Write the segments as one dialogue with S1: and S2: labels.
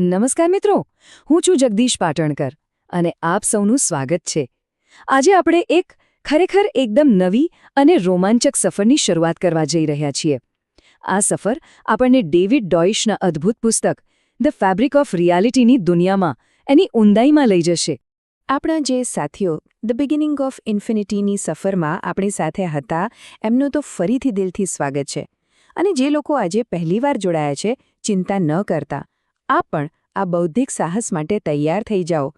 S1: નમસ્કાર મિત્રો, હું છું જગદીશ પાટણકર અને આપ સૌનું સ્વાગત છે. આજે આપણે એક ખરેખર એકદમ નવી અને રોમાંચક સફરની શરૂઆત કરવા જઈ રહ્યા છીએ. આ સફર આપણને ડેવિડ ડોઇશના અદ્ભુત પુસ્તક, ધ ફેબ્રિક ઓફ રિયાલિટીની દુનિયામાં એની ઊંડાઈમાં લઈ જશે.
S2: આપણા જે સાથીઓ, ધ બિગિનિંગ ઓફ ઇન્ફિનિટીની સફરમાં આપણી સાથે હતા, એમનું તો ફરીથી દિલથી સ્વાગત છે. અને જે લોકો આજે પહેલીવાર જોડાયા છે, ચિંતા ન કરતા. આ પણ આ બૌદ્ધિક સાહસ માટે તૈયાર થઈ જાઓ.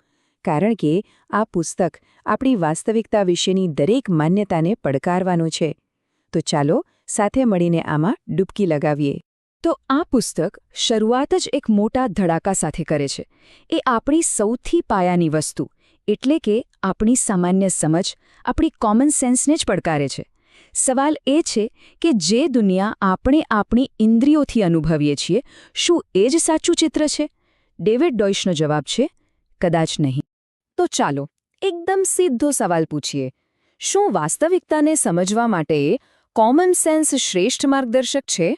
S2: કારણ કે આ પુસ્તક આપણી વાસ્તવિકતા વિશેની દરેક માન્યતાને પડકારવાનું છે. તો ચાલો સાથે મળીને આમાં ડૂબકી લગાવીએ.
S1: તો આ પુસ્તક શરૂઆત જ એક મોટા ધડાકા સાથે કરે છે. એ આપણી સૌથી પાયાની વસ્તુ, એટલે કે આપણી સામાન્ય સમજ, આપણી કોમન સેન્સને જ પડકારે છે. સવાલ એ છે કે જે દુનિયા આપણે આપણી ઇન્દ્રિયોથી અનુભવીએ છીએ, શું એ જ સાચું ચિત્ર છે? ડેવિડ ડોઇશનો જવાબ છે, કદાચ નહીં. તો ચાલો, એકદમ સીધો સવાલ પૂછીએ. શું વાસ્તવિકતાને સમજવા માટે કોમન સેન્સ શ્રેષ્ઠ માર્ગદર્શક છે?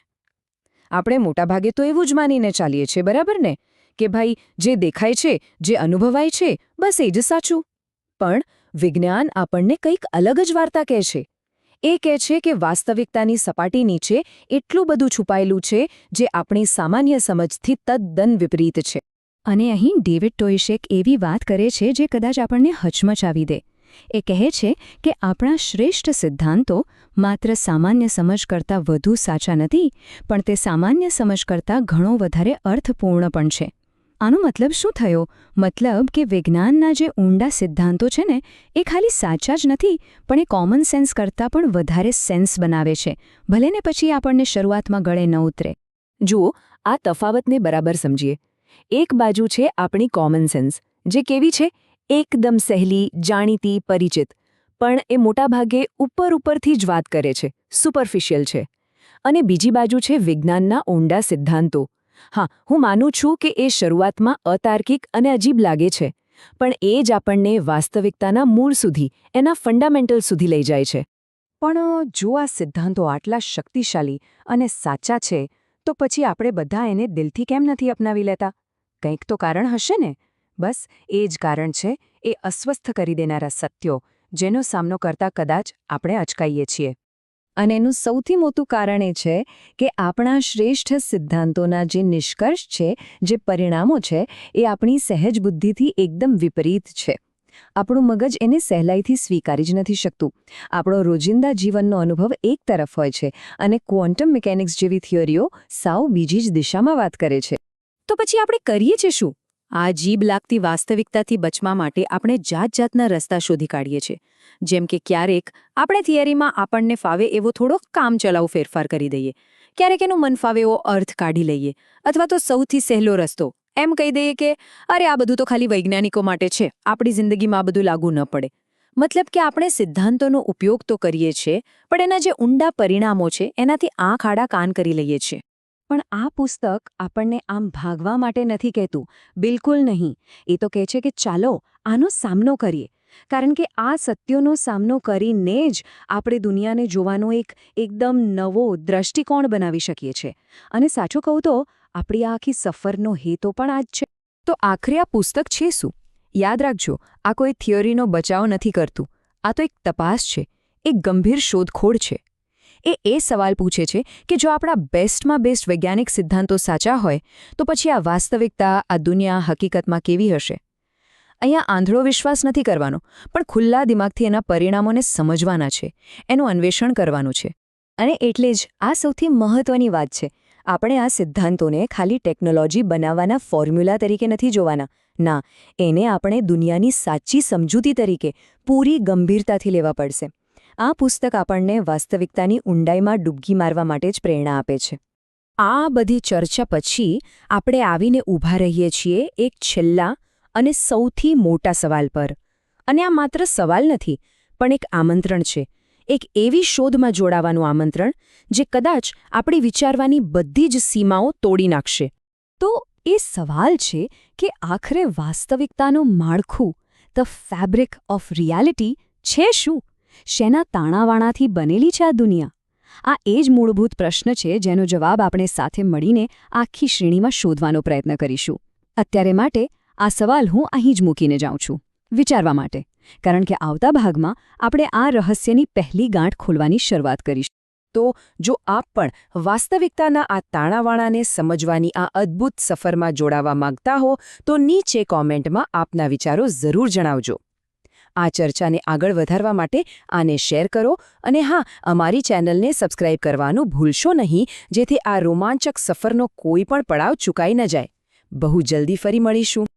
S1: આપણે મોટાભાગે તો એવું જ માનીને ચાલીએ છીએ, બરાબર ને? કે ભાઈ, જે દેખાય છે, જે અનુભવાય છે, બસ એ જ સાચું. પણ વિજ્ઞાન આપણને કંઈક અલગ જ વાર્તા કહે છે. એ કહે છે કે વાસ્તવિકતાની સપાટી નીચે એટલું બધું છુપાયેલું છે જે આપણી સામાન્ય સમજથી તદ્દન વિપરીત છે. અને અહીં ડેવિડ ટોઇશેક એવી વાત કરે છે જે કદાચ આપણને હચમચાવી દે. એ કહે છે કે આપણા શ્રેષ્ઠ સિદ્ધાંતો માત્ર સામાન્ય સમજ કરતાં વધુ સાચા નથી, પણ તે સામાન્ય સમજ કરતાં ઘણો વધારે અર્થપૂર્ણ પણ છે. આનો મતલબ શું થયો? મતલબ કે વિજ્ઞાનના જે ઊંડા સિદ્ધાંતો છે ને, એ ખાલી સાચા જ નથી, પણ એ કોમન સેન્સ કરતાં પણ વધારે સેન્સ બનાવે છે. ભલે ને પછી આપણને શરૂઆતમાં ગળે ન ઉતરે. જુઓ, આ તફાવતને બરાબર સમજીએ. એક બાજુ છે આપણી કોમન સેન્સ જે કેવી છે? એકદમ સહેલી, જાણીતી, પરિચિત. પણ એ મોટાભાગે ઉપર ઉપરથી જ વાત કરે છે સુપરફિશિયલ છે. અને બીજી બાજુ છે વિજ્ઞાનના ઊંડા સિદ્ધાંતો હા, હું માનું છું કે એ શરૂઆતમાં અતાર્કિક અને અજીબ લાગે છે, પણ એ જ આપણને વાસ્તવિકતાના મૂળ સુધી, એના ફંડામેન્ટલ સુધી લઈ જાય છે. પણ, જો આ સિદ્ધાંતો આટલા શક્તિશાળી અને સાચા છે, તો પછી આપણે બધા એને દિલથી કેમ નથી અપનાવી લેતા? કંઈક તો કારણ હશે ને? બસ, એ જ કારણ છે, એ અસ્વસ્થ કરી દેનારા સત્યો, જેનો સામનો કરતા કદાચ આપણે અચકાઈએ છીએ. અને એનું સૌથી મોટું કારણ એ છે કે આપણા શ્રેષ્ઠ સિદ્ધાંતોના જે નિષ્કર્ષ છે, જે પરિણામો છે, એ આપણી સહેજ બુદ્ધિથી એકદમ વિપરીત છે. આપણું મગજ એને સહેલાઈથી સ્વીકારી જ નથી શકતું. આપણો રોજિંદા જીવનનો અનુભવ એક તરફ હોય છે અને ક્વોન્ટમ મિકેનિક્સ જેવી થિયરીઓ સાવ બીજી જ દિશામાં વાત કરે છે. તો પછી આપણે કરીએ છીએ શું? આ જીભ લાગતી વાસ્તવિકતાથી બચવા માટે આપણે જાત જાતના રસ્તા શોધી કાઢીએ છીએ. જેમ કે ક્યારેક આપણે થિયરીમાં આપણને ફાવે એવો થોડો કામચલાઉ ફેરફાર કરી દઈએ. ક્યારેક એનો મન ફાવે એવો અર્થ કાઢી લઈએ. અથવા તો સૌથી સહેલો રસ્તો. એમ કહી દઈએ કે, અરે, આ બધું તો ખાલી વૈજ્ઞાનિકો માટે છે. આપણી જિંદગીમાં આ બધું લાગુ ન પડે. મતલબ કે આપણે સિદ્ધાંતોનો ઉપયોગ તો કરીએ છીએ, પણ એના જે ઊંડા પરિણામો છે, એનાથી આંખ આડા કાન કરી લઈએ છીએ. પણ આ પુસ્તક આપણને આમ ભાગવા માટે નથી કહેતું. બિલકુલ નહીં. એ તો કહે છે કે ચાલો આનો સામનો કરીએ. કારણ કે આ સત્યોનો સામનો કરીને જ આપણે દુનિયાને જોવાનો એક એકદમ નવો દ્રષ્ટિકોણ બનાવી શકીએ છીએ અને સાચું કહું તો આપણી આખી સફરનો હેતો પણ આ જ છે. તો આખરે આ પુસ્તક છે શું? યાદ રાખજો, આ કોઈ થિયરીનો બચાવ નથી કરતું. આ તો એક તપાસ છે. એક ગંભીર શોધખોળ છે. એ એ સવાલ પૂછે છે કે જો આપણા બેસ્ટમાં બેસ્ટ વૈજ્ઞાનિક સિદ્ધાંતો સાચા હોય, તો પછી આ વાસ્તવિકતા, આ દુનિયા હકીકતમાં કેવી હશે? અહીંયા આંધળો વિશ્વાસ નથી કરવાનો, પણ ખુલ્લા દિમાગથી એના પરિણામોને સમજવાના છે, એનું અન્વેષણ કરવાનું છે. અને એટલે જ આ સૌથી મહત્વની વાત છે, આપણે આ સિદ્ધાંતોને ખાલી ટેકનોલોજી બનાવવાના ફોર્મ્યુલા તરીકે નથી જોવાના, ના, એને આપણે દુનિયાની સાચી સમજૂતી તરીકે પૂરી ગંભીરતાથી લેવા પડશે. આ પુસ્તક આપણને વાસ્તવિકતાની ઊંડાઈમાં ડૂબકી મારવા માટે જ પ્રેરણા આપે છે. આ બધી ચર્ચા પછી આપણે આવીને ઊભા રહીએ છીએ એક છેલ્લા અને સૌથી મોટા સવાલ પર. અને આ માત્ર સવાલ નથી, પણ એક આમંત્રણ છે. એક એવી શોધમાં જોડાવાનું આમંત્રણ જે કદાચ આપણી વિચારવાની બધી જ સીમાઓ તોડી નાખશે. તો એ સવાલ છે કે આખરે વાસ્તવિકતાનું માળખું ધ ફેબ્રિક ઓફ રિયાલિટી છે શું? શેના તાણાવાણાથી બનેલી છે આ દુનિયા? આ એ જ મૂળભૂત પ્રશ્ન છે જેનો જવાબ આપણે સાથે મળીને આખી શ્રેણીમાં શોધવાનો પ્રયત્ન કરીશું. અત્યારે માટે આ સવાલ હું અહીં જ મૂકીને જાઉં છું, વિચારવા માટે, કારણ કે આવતા ભાગમાં આપણે આ રહસ્યની પહેલી ગાંઠ ખોલવાની શરૂઆત કરીશું.
S2: તો જો આપ પણ વાસ્તવિકતાના આ તાણાવાણાને સમજવાની આ અદ્ભુત સફરમાં જોડાવા માંગતા હો, તો નીચે કોમેન્ટમાં આપના વિચારો જરૂર જણાવજો. આ ચર્ચાને આગળ વધારવા માટે આને શેર કરો અને હા, અમારી ચેનલને સબસ્ક્રાઇબ કરવાનું ભૂલશો નહીં, જેથી આ રોમાંચક સફરનો કોઈ પણ પડાવ ચૂકાઈ ન જાય. બહુ જલ્દી ફરી મળીશું.